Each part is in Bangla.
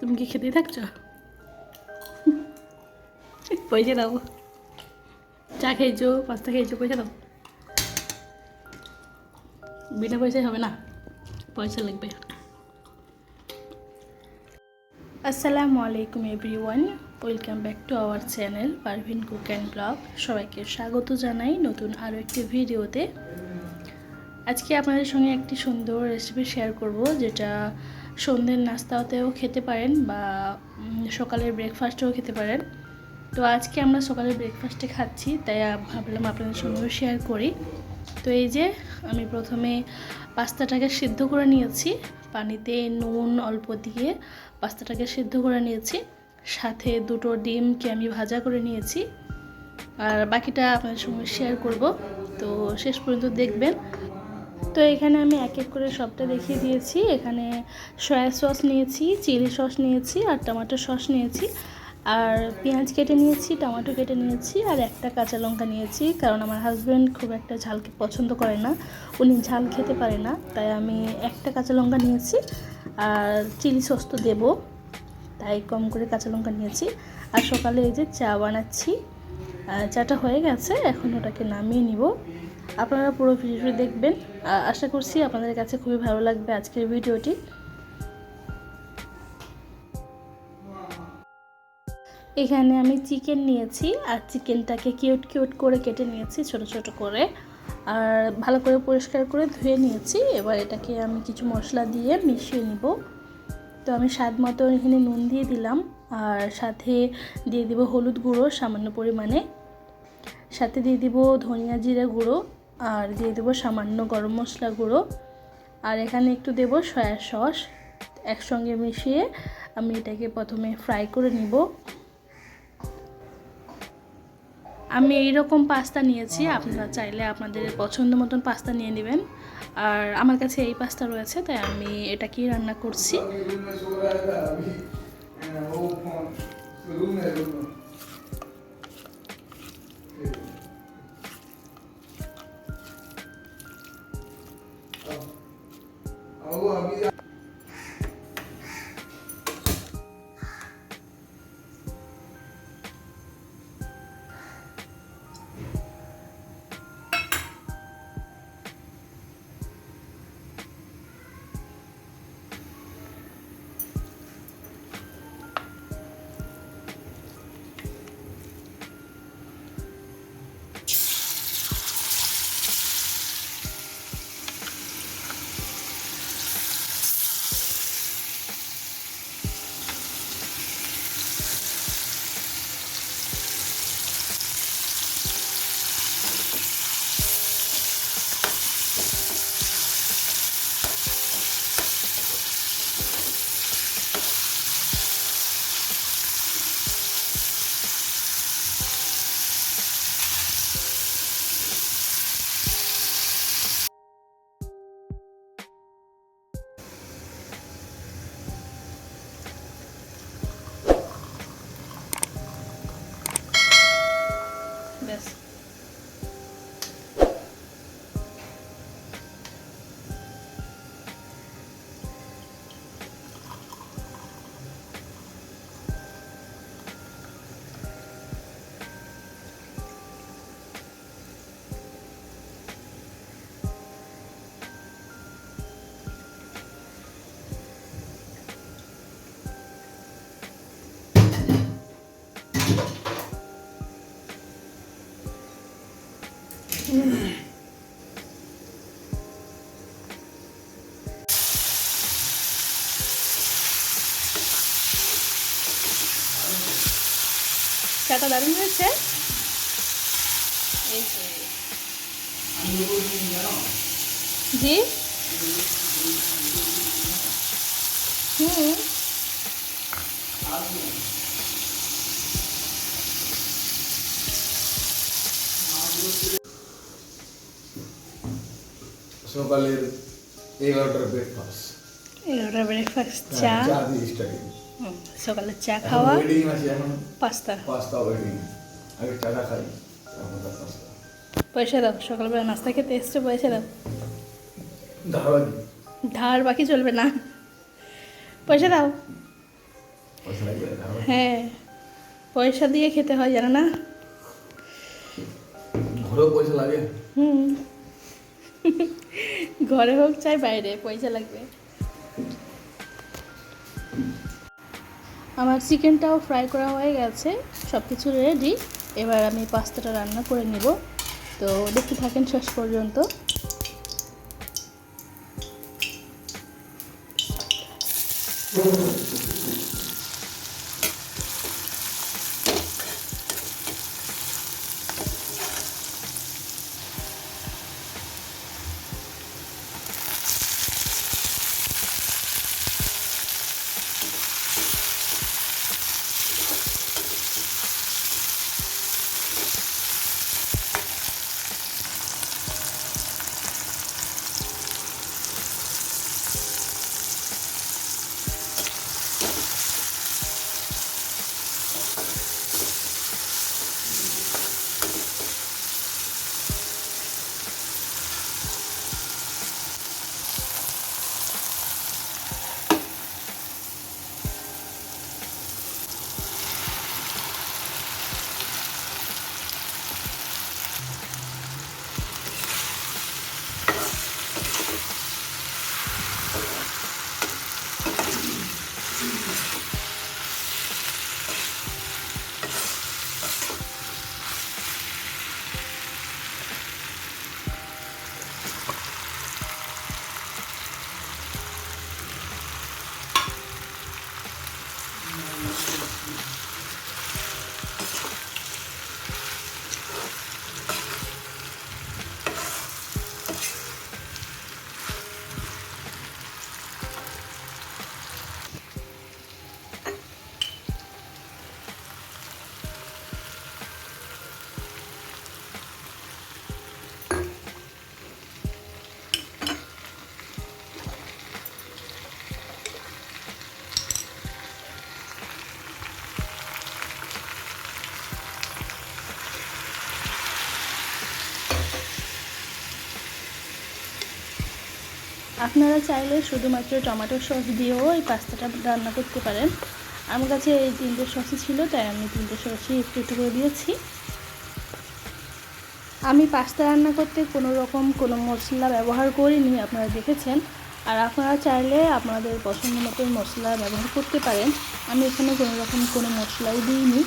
তুমি কি খেতেই থাকছো? পয়সা দাও। চা খেয়েছো, পাস্তা খেয়েছো, পয়সা দাও। বিনা পয়সায় হবে না, পয়সা লাগবে। আসসালামু আলাইকুম everyone, welcome back to our channel Parvin cook and blog. সবাইকে স্বাগত জানাই নতুন আরও একটি ভিডিওতে। আজকে আপনাদের সঙ্গে একটি সুন্দর রেসিপি শেয়ার করব, যেটা সন্ধ্যের নাস্তাতেও খেতে পারেন বা সকালের ব্রেকফাস্টেও খেতে পারেন। তো আজকে আমরা সকালের ব্রেকফাস্টে খাচ্ছি, তাই ভাবলাম আপনাদের সঙ্গেও শেয়ার করি। তো এই যে, আমি প্রথমে পাস্তাটাকে সিদ্ধ করে নিয়েছি। পানিতে নুন অল্প দিয়ে পাস্তাটাকে সিদ্ধ করে নিয়েছি। সাথে দুটো ডিমকে আমি ভাজা করে নিয়েছি। আর বাকিটা আপনাদের সঙ্গে শেয়ার করব। তো শেষ পর্যন্ত দেখবেন। তো এখানে আমি এক এক করে সবটা দেখিয়ে দিয়েছি। এখানে সয়া সস নিয়েছি, চিলি সস নিয়েছি আর টমেটো সস নিয়েছি। আর পেঁয়াজ কেটে নিয়েছি, টমেটো কেটে নিয়েছি আর একটা কাঁচা লঙ্কা নিয়েছি কারণ আমার হাজব্যান্ড খুব একটা ঝাল পছন্দ করে না। উনি ঝাল খেতে পারে না, তাই আমি একটা কাঁচা লঙ্কা নিয়েছি আর চিলি সস তো দেবো, তাই কম করে কাঁচা লঙ্কা নিয়েছি। আর সকালে এই যে চা বানাচ্ছি চাটা হয়ে গেছে, এখন ওটাকে নামিয়ে নিব। আপনারা পুরো ভিডিওটি দেখবেন। আশা করছি আপনাদের কাছে খুবই ভালো লাগবে আজকের ভিডিওটি। এখানে আমি চিকেন নিয়েছি, আর চিকেনটাকে কিউট কিউট করে কেটে নিয়েছি, ছোট ছোট করে। আর ভালো করে পরিষ্কার করে ধুয়ে নিয়েছি। এবার এটাকে আমি কিছু মশলা দিয়ে মিশিয়ে নিব। তো আমি স্বাদ মতো এখানে নুন দিয়ে দিলাম, আর সাথে দিয়ে দিব হলুদ গুঁড়ো সামান্য পরিমাণে। সাথে দিয়ে দিব ধনিয়া জিরে গুঁড়ো আর দিয়ে দেবো সামান্য গরম মশলা গুঁড়ো। আর এখানে একটু দেব সয়া সস একসঙ্গে মিশিয়ে আমি এটাকে প্রথমে ফ্রাই করে নিব। আমি এইরকম পাস্তা নিয়েছি, আপনারা চাইলে আপনাদের পছন্দ মতন পাস্তা নিয়ে নেবেন। আর আমার কাছে এই পাস্তা রয়েছে, তাই আমি এটাকেই রান্না করছি। रूम में सो रहा था अभी वो फोन रूम में रूम में अब वो अभी চাটা দারুণ হয়েছে। জি। হুম। সকালের এগারোটার ব্রেকফাস্ট এগারোটা ব্রেকফাস্ট চা। চা দিয়ে স্টার্টিং। সকালে চা খাওয়া পাস্তা। পাস্তা আগে চাটা খাই তারপর তার পাস্তা। পয়সা দাও সকালবেলা নাস্তা খেতে এসছো পয়সা দাও। ধার বাকি? চলবে না। পয়সা দাও। হ্যাঁ পয়সা দিয়ে খেতে হয় জানো না? ঘরেও পয়সা লাগে? হুম। ঘরে হোক চাই বাইরে পয়সা লাগবে। আমার চিকেনটাও ফ্রাই করা হয়ে গেছে সব কিছু রেডি এবার আমি পাস্তাটা রান্না করে নেব। তো দেখতে থাকেন শেষ পর্যন্ত। আপনারা চাইলে শুধুমাত্র টমেটো সস দিয়েও এই পাস্তাটা রান্না করতে পারেন। আমার কাছে এই তিনটে সসই ছিল, তাই আমি তিনটে সসই একটু একটু করে দিয়েছি। আমি পাস্তা রান্না করতে কোনো রকম কোনো মশলা ব্যবহার করিনি, আপনারা দেখেছেন। আর আপনারা চাইলে আপনাদের পছন্দ মতো মশলা ব্যবহার করতে পারেন। আমি এখানে কোনো রকম কোনো মশলাই দিইনি।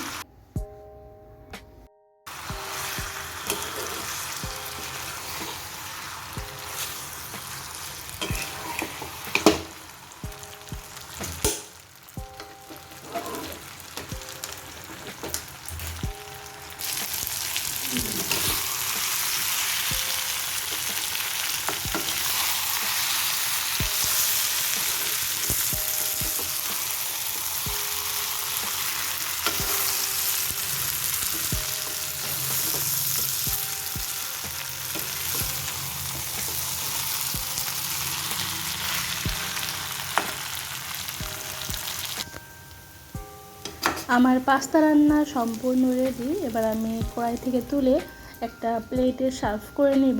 আমার পাস্তা রান্না সম্পূর্ণ রেডি এবার আমি কড়াই থেকে তুলে একটা প্লেটে সার্ভ করে নিব।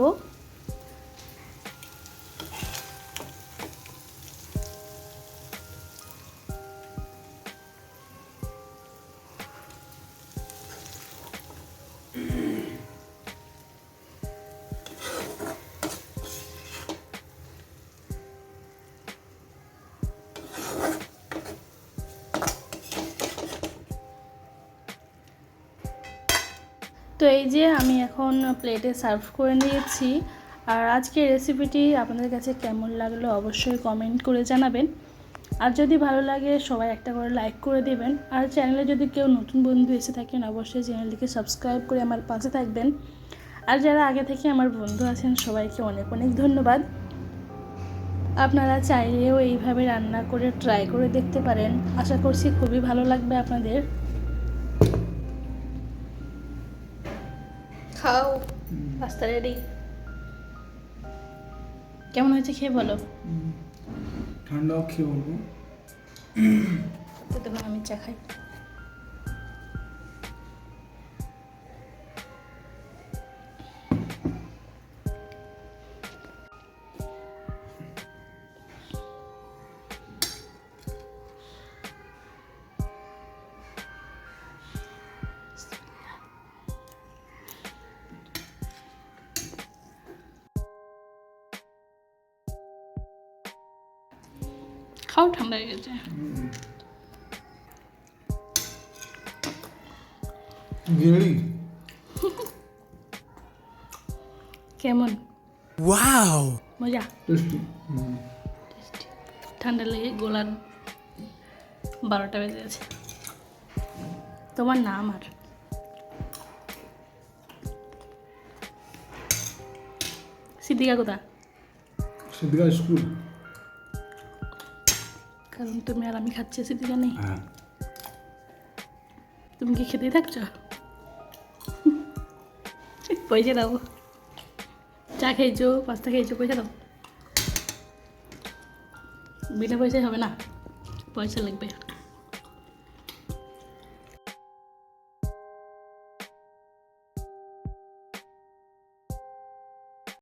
তো এই যে আমি এখন প্লেটে সার্ভ করে নিয়েছি। আর আজকের রেসিপিটি আপনাদের কাছে কেমন লাগল অবশ্যই কমেন্ট করে জানাবেন। আর যদি ভালো লাগে, সবাই একটা করে লাইক করে দেবেন। আর চ্যানেলে যদি কেউ নতুন বন্ধু এসে থাকেন, অবশ্যই চ্যানেলটিকে সাবস্ক্রাইব করে আমার পাশে থাকবেন। আর যারা আগে থেকে আমার বন্ধু আছেন, সবাইকে অনেক অনেক ধন্যবাদ। আপনারা চাইলেও এইভাবে রান্না করে ট্রাই করে দেখতে পারেন। আশা করছি খুবই ভালো লাগবে আপনাদের। খাও পাস্তা রেডি কেমন হয়েছে খেয়ে বলো? ঠান্ডাও খেয়ে বলব। তো তখন আমি চা খাই। খাও ঠান্ডা হয়ে গেছে কেমন Wow! মজা ঠান্ডা লেগে গোলার বারোটা বেজে গেছে। তোমার না আমার সিদ্দিকা কোথা সিদ্দিকা স্কুল। কারণ তুমি আর আমি খাচ্ছি সিদ্দিকা নেই। হ্যাঁ। তুমি কি খেতেই থাকছো? পয়সা দাও। চা খেয়েছো পাস্তা খেয়েছো পয়সা দাও। বিনা পয়সায় হবে না। পয়সা লাগবে।